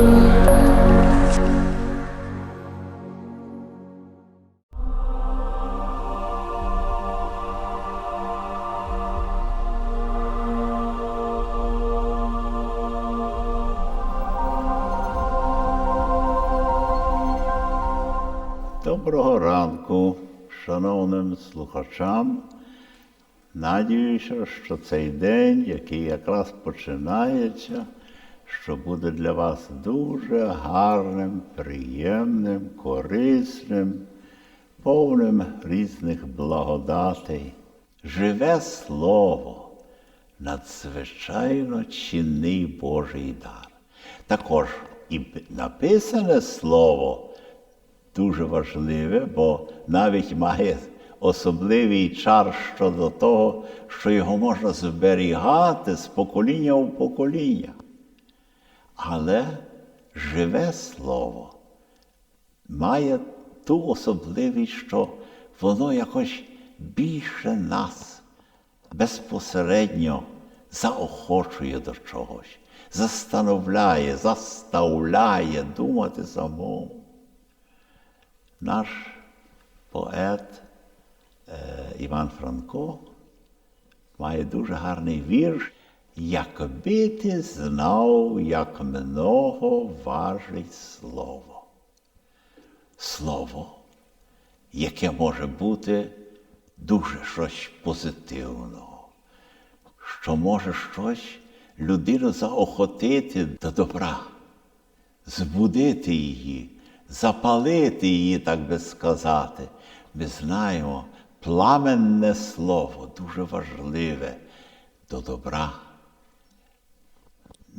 Доброго ранку, шановним слухачам. Надіюся, що цей день, який якраз починається, що буде для вас дуже гарним, приємним, корисним, повним різних благодатей. Живе слово, надзвичайно чинний Божий дар. Також і написане слово дуже важливе, бо навіть має особливий чар щодо того, що його можна зберігати з покоління в покоління. Але живе слово має ту особливість, що воно якось більше нас безпосередньо заохочує до чогось, застановляє, заставляє думати самому наш поет е, Іван Франко має дуже гарний вірш. Якби ти знав, як много важить слово. Слово, яке може бути дуже щось позитивного, що може щось людину заохотити до добра, збудити її, запалити її, так би сказати. Ми знаємо, пламенне слово дуже важливе до добра.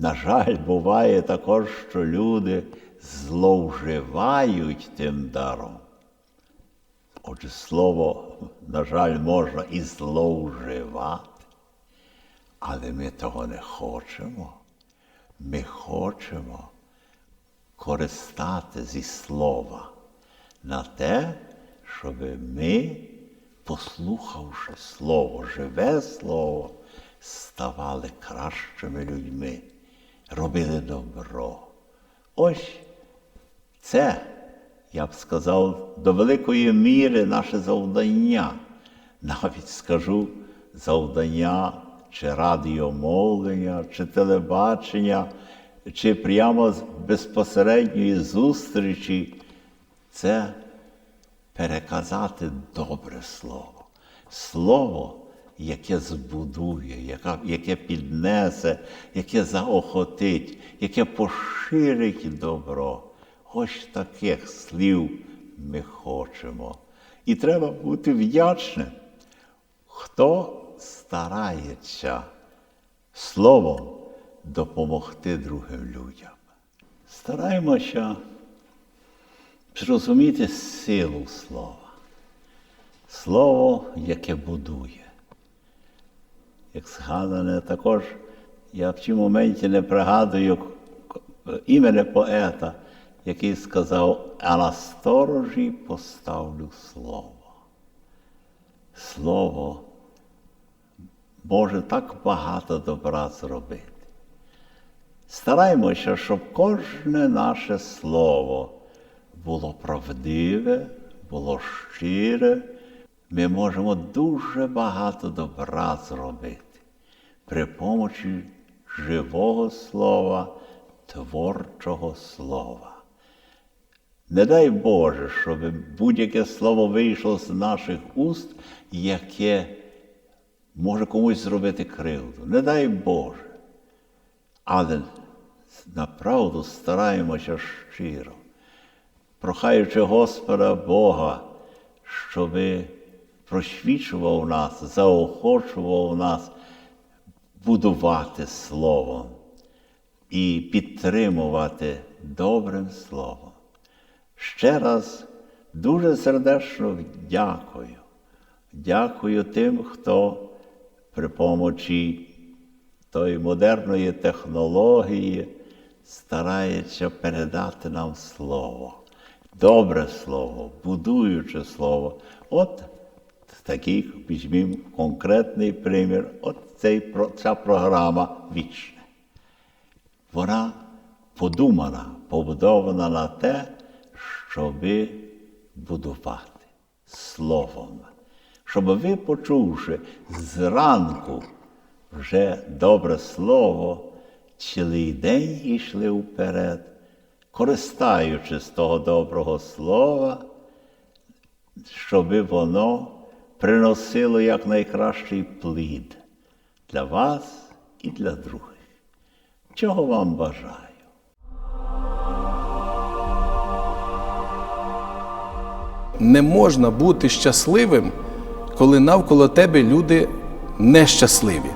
На жаль, буває також, що люди зловживають тим даром. Отже, слово, на жаль, можна і зловживати, але ми того не хочемо. Ми хочемо користати зі слова на те, щоб ми, послухавши слово, живе слово, ставали кращими людьми, робили добро. Ось це, я б сказав, до великої міри наше завдання. Навіть скажу завдання чи радіомовлення, чи телебачення чи прямо з безпосередньої зустрічі, це переказати добре слово. Слово, яке збудує, яке піднесе, яке заохотить, яке поширить добро. Ось таких слів ми хочемо. І треба бути вдячним, хто старається словом допомогти другим людям. Стараємося зрозуміти силу слова. Слово, яке будує. Як згадане, також я в цьому моменті не пригадую імені поета, який сказав, а на сторожі поставлю слово. Слово може так багато добра зробити. Стараймося, щоб кожне наше слово було правдиве, було щире. Ми можемо дуже багато добра зробити при помочі живого слова, творчого слова. Не дай Боже, щоб будь-яке слово вийшло з наших уст, яке може комусь зробити кривду. Не дай Боже. Але направду стараємося щиро, прохаючи Господа Бога, щоб просвічував нас, заохочував нас будувати Словом і підтримувати добрим Словом. Ще раз дуже сердечно дякую. Дякую тим, хто при помочі тої модерної технології старається передати нам слово, добре слово, будуюче слово. От такий візьмімо конкретний примір, от цей, ця програма вічна. Вона подумана, побудована на те, щоби будувати словом. Щоб ви, почувши зранку вже добре слово, цілий день йшли вперед, користаючись того доброго слова, щоб воно приносило якнайкращий плід для вас і для других. Чого вам бажаю? Не можна бути щасливим, коли навколо тебе люди нещасливі.